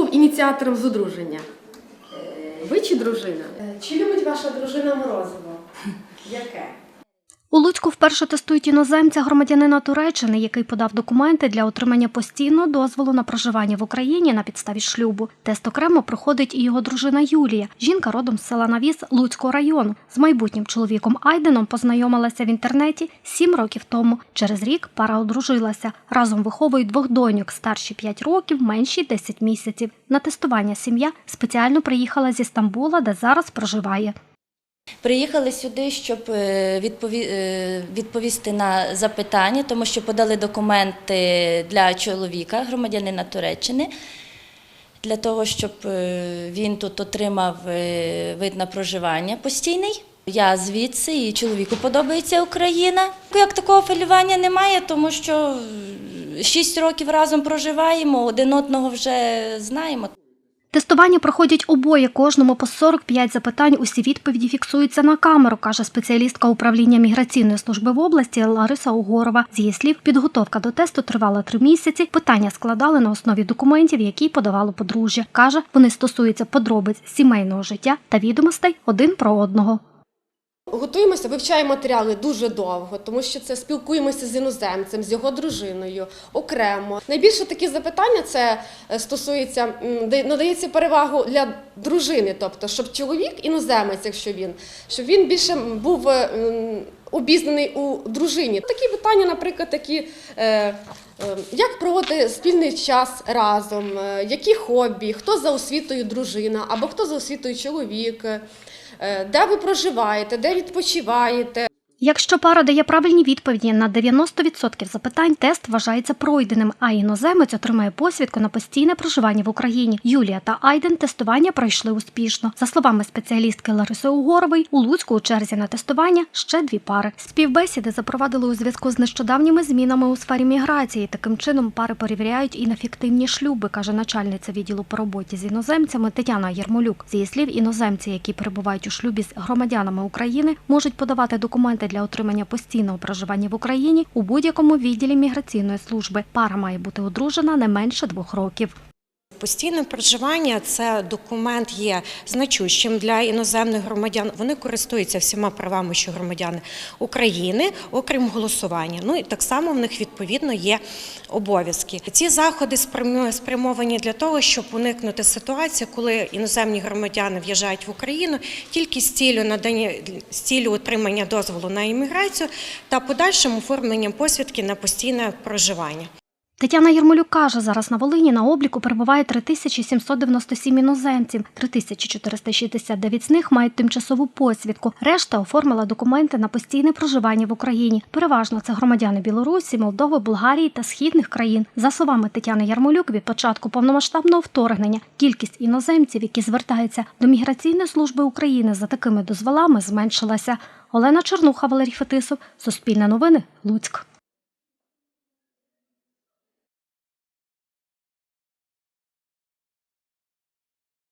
був ініціатором зудруження. Ви чи дружина? Чи любить ваша дружина морозиво? Яке? У Луцьку вперше тестують іноземця громадянина Туреччини, який подав документи для отримання постійного дозволу на проживання в Україні на підставі шлюбу. Тест окремо проходить і його дружина Юлія. Жінка родом з села Навіс Луцького району. З майбутнім чоловіком Айденом познайомилася в інтернеті сім років тому. Через рік пара одружилася. Разом виховують двох доньок, старші 5 років, менші 10 місяців. На тестування сім'я спеціально приїхала зі Стамбула, де зараз проживає. Приїхали сюди, щоб е, е, відповісти на запитання, тому що подали документи для чоловіка, громадянина Туреччини, для того, щоб е, він тут отримав вид на проживання постійний. Я звідси і чоловіку подобається Україна. Як такого хвилювання немає, тому що шість років разом проживаємо, один одного вже знаємо. Тестування проходять обоє, кожному по 45 запитань. Усі відповіді фіксуються на камеру, каже спеціалістка управління міграційної служби в області Лариса Угорова. З її слів, підготовка до тесту тривала три місяці. Питання складали на основі документів, які подавало подружжя. каже, вони стосуються подробиць сімейного життя та відомостей один про одного. Готуємося, вивчаємо матеріали дуже довго, тому що це спілкуємося з іноземцем, з його дружиною окремо. Найбільше такі запитання це е, стосується надається перевагу для дружини, тобто, щоб чоловік, іноземець, якщо він, щоб він більше був е, обізнаний у дружині. Такі питання, наприклад, такі. Е, як проводити спільний час разом, які хобі, хто за освітою дружина або хто за освітою чоловік, де ви проживаєте, де відпочиваєте. Якщо пара дає правильні відповіді на 90% запитань, тест вважається пройденим, а іноземець отримає посвідку на постійне проживання в Україні. Юлія та Айден тестування пройшли успішно. За словами спеціалістки Лариси Угорової, у Луцьку у черзі на тестування ще дві пари. Співбесіди запровадили у зв'язку з нещодавніми змінами у сфері міграції. Таким чином пари перевіряють і на фіктивні шлюби, каже начальниця відділу по роботі з іноземцями Тетяна Єрмолюк. З її слів, іноземці, які перебувають у шлюбі з громадянами України, можуть подавати документи для отримання постійного проживання в Україні у будь-якому відділі міграційної служби. Пара має бути одружена не менше двох років. Постійне проживання це документ є значущим для іноземних громадян. Вони користуються всіма правами, що громадяни України, окрім голосування. Ну і так само в них відповідно є обов'язки. Ці заходи спрямовані для того, щоб уникнути ситуації, коли іноземні громадяни в'їжджають в Україну тільки з цілю надання з цілю отримання дозволу на імміграцію та подальшим оформленням посвідки на постійне проживання. Тетяна Єрмолюк каже, зараз на Волині на обліку перебуває 3797 іноземців. 3469 з них мають тимчасову посвідку. Решта оформила документи на постійне проживання в Україні. Переважно це громадяни Білорусі, Молдови, Болгарії та східних країн. За словами Тетяни Ярмолюк, від початку повномасштабного вторгнення кількість іноземців, які звертаються до міграційної служби України за такими дозволами, зменшилася. Олена Чернуха, Валерій Фетисов, Суспільне новини, Луцьк.